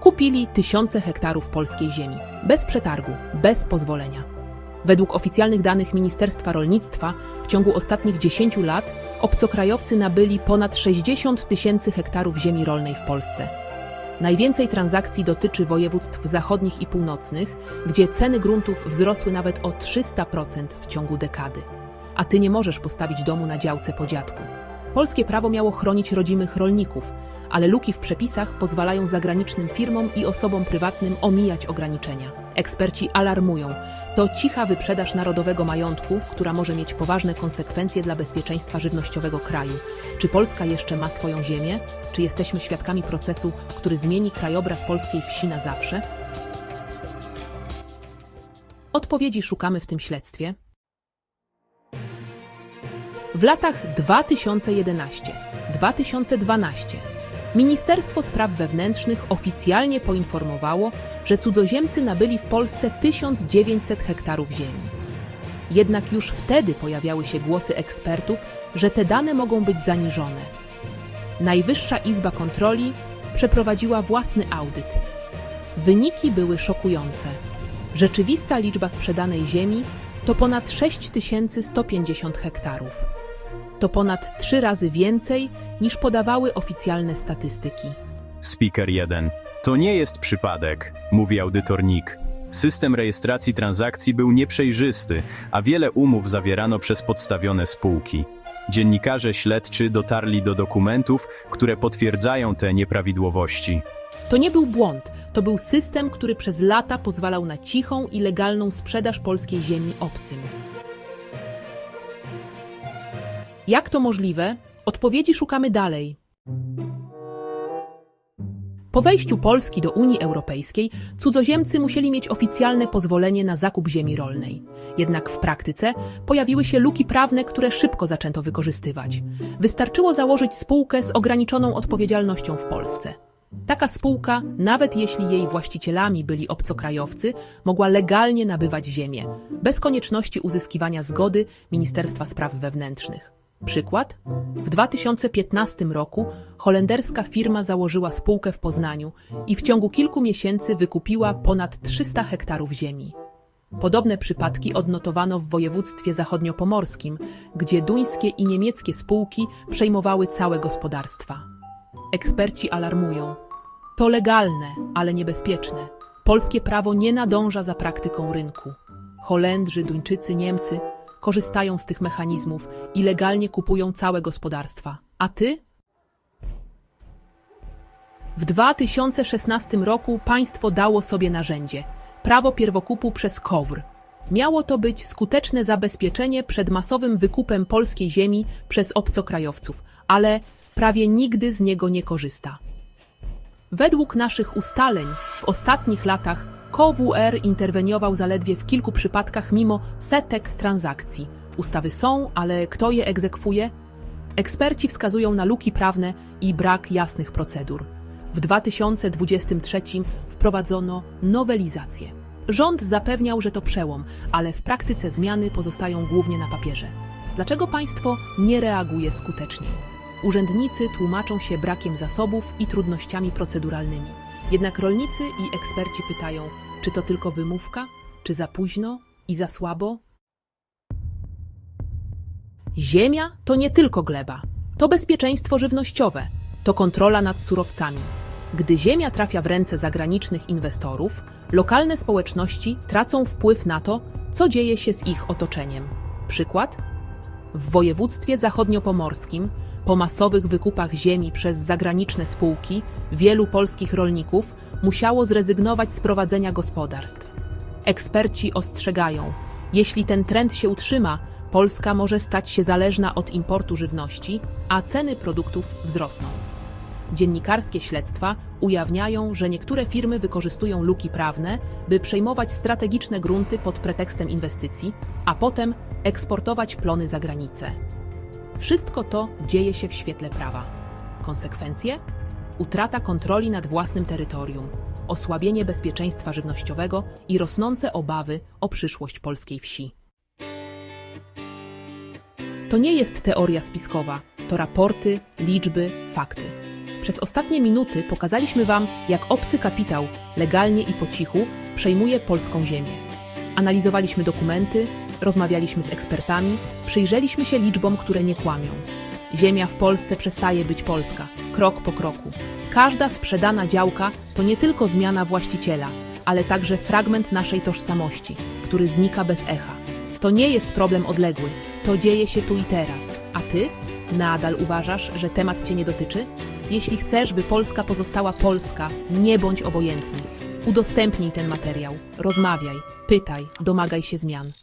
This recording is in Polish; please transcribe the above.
kupili tysiące hektarów polskiej ziemi, bez przetargu, bez pozwolenia. Według oficjalnych danych Ministerstwa Rolnictwa w ciągu ostatnich 10 lat obcokrajowcy nabyli ponad 60 tysięcy hektarów ziemi rolnej w Polsce. Najwięcej transakcji dotyczy województw zachodnich i północnych, gdzie ceny gruntów wzrosły nawet o 300% w ciągu dekady. A ty nie możesz postawić domu na działce po dziadku. Polskie prawo miało chronić rodzimych rolników, ale luki w przepisach pozwalają zagranicznym firmom i osobom prywatnym omijać ograniczenia. Eksperci alarmują. To cicha wyprzedaż narodowego majątku, która może mieć poważne konsekwencje dla bezpieczeństwa żywnościowego kraju. Czy Polska jeszcze ma swoją ziemię? Czy jesteśmy świadkami procesu, który zmieni krajobraz polskiej wsi na zawsze? Odpowiedzi szukamy w tym śledztwie. W latach 2011-2012 Ministerstwo Spraw Wewnętrznych oficjalnie poinformowało, że cudzoziemcy nabyli w Polsce 1900 hektarów ziemi. Jednak już wtedy pojawiały się głosy ekspertów, że te dane mogą być zaniżone. Najwyższa Izba Kontroli przeprowadziła własny audyt. Wyniki były szokujące. Rzeczywista liczba sprzedanej ziemi to ponad 6150 hektarów. To ponad trzy razy więcej niż podawały oficjalne statystyki. Speaker 1. To nie jest przypadek, mówi audytor NIK. System rejestracji transakcji był nieprzejrzysty, a wiele umów zawierano przez podstawione spółki. Dziennikarze śledczy dotarli do dokumentów, które potwierdzają te nieprawidłowości. To nie był błąd, to był system, który przez lata pozwalał na cichą i legalną sprzedaż polskiej ziemi obcym. Jak to możliwe? Odpowiedzi szukamy dalej. Po wejściu Polski do Unii Europejskiej cudzoziemcy musieli mieć oficjalne pozwolenie na zakup ziemi rolnej. Jednak w praktyce pojawiły się luki prawne, które szybko zaczęto wykorzystywać. Wystarczyło założyć spółkę z ograniczoną odpowiedzialnością w Polsce. Taka spółka, nawet jeśli jej właścicielami byli obcokrajowcy, mogła legalnie nabywać ziemię, bez konieczności uzyskiwania zgody Ministerstwa Spraw Wewnętrznych. Przykład? W 2015 roku holenderska firma założyła spółkę w Poznaniu i w ciągu kilku miesięcy wykupiła ponad 300 hektarów ziemi. Podobne przypadki odnotowano w województwie zachodniopomorskim, gdzie duńskie i niemieckie spółki przejmowały całe gospodarstwa. Eksperci alarmują. To legalne, ale niebezpieczne. Polskie prawo nie nadąża za praktyką rynku. Holendrzy, Duńczycy, Niemcy korzystają z tych mechanizmów i legalnie kupują całe gospodarstwa. A ty? W 2016 roku państwo dało sobie narzędzie prawo pierwokupu przez KOWR. Miało to być skuteczne zabezpieczenie przed masowym wykupem polskiej ziemi przez obcokrajowców, ale prawie nigdy z niego nie korzysta. Według naszych ustaleń w ostatnich latach KOWR interweniował zaledwie w kilku przypadkach mimo setek transakcji. Ustawy są, ale kto je egzekwuje? Eksperci wskazują na luki prawne i brak jasnych procedur. W 2023 wprowadzono nowelizację. Rząd zapewniał, że to przełom, ale w praktyce zmiany pozostają głównie na papierze. Dlaczego państwo nie reaguje skutecznie? Urzędnicy tłumaczą się brakiem zasobów i trudnościami proceduralnymi. Jednak rolnicy i eksperci pytają, czy to tylko wymówka, czy za późno i za słabo? Ziemia to nie tylko gleba, to bezpieczeństwo żywnościowe, to kontrola nad surowcami. Gdy ziemia trafia w ręce zagranicznych inwestorów, lokalne społeczności tracą wpływ na to, co dzieje się z ich otoczeniem. Przykład? W województwie zachodniopomorskim po masowych wykupach ziemi przez zagraniczne spółki wielu polskich rolników musiało zrezygnować z prowadzenia gospodarstw. Eksperci ostrzegają, jeśli ten trend się utrzyma, Polska może stać się zależna od importu żywności, a ceny produktów wzrosną. Dziennikarskie śledztwa ujawniają, że niektóre firmy wykorzystują luki prawne, by przejmować strategiczne grunty pod pretekstem inwestycji, a potem eksportować plony za granicę. Wszystko to dzieje się w świetle prawa. Konsekwencje? Utrata kontroli nad własnym terytorium, osłabienie bezpieczeństwa żywnościowego i rosnące obawy o przyszłość polskiej wsi. To nie jest teoria spiskowa, to raporty, liczby, fakty. Przez ostatnie minuty pokazaliśmy Wam, jak obcy kapitał, legalnie i po cichu, przejmuje polską ziemię. Analizowaliśmy dokumenty, rozmawialiśmy z ekspertami, przyjrzeliśmy się liczbom, które nie kłamią. Ziemia w Polsce przestaje być polska, krok po kroku. Każda sprzedana działka to nie tylko zmiana właściciela, ale także fragment naszej tożsamości, który znika bez echa. To nie jest problem odległy, to dzieje się tu i teraz. A ty? Nadal uważasz, że temat cię nie dotyczy? Jeśli chcesz, by Polska pozostała Polska, nie bądź obojętny. Udostępnij ten materiał, rozmawiaj, pytaj, domagaj się zmian.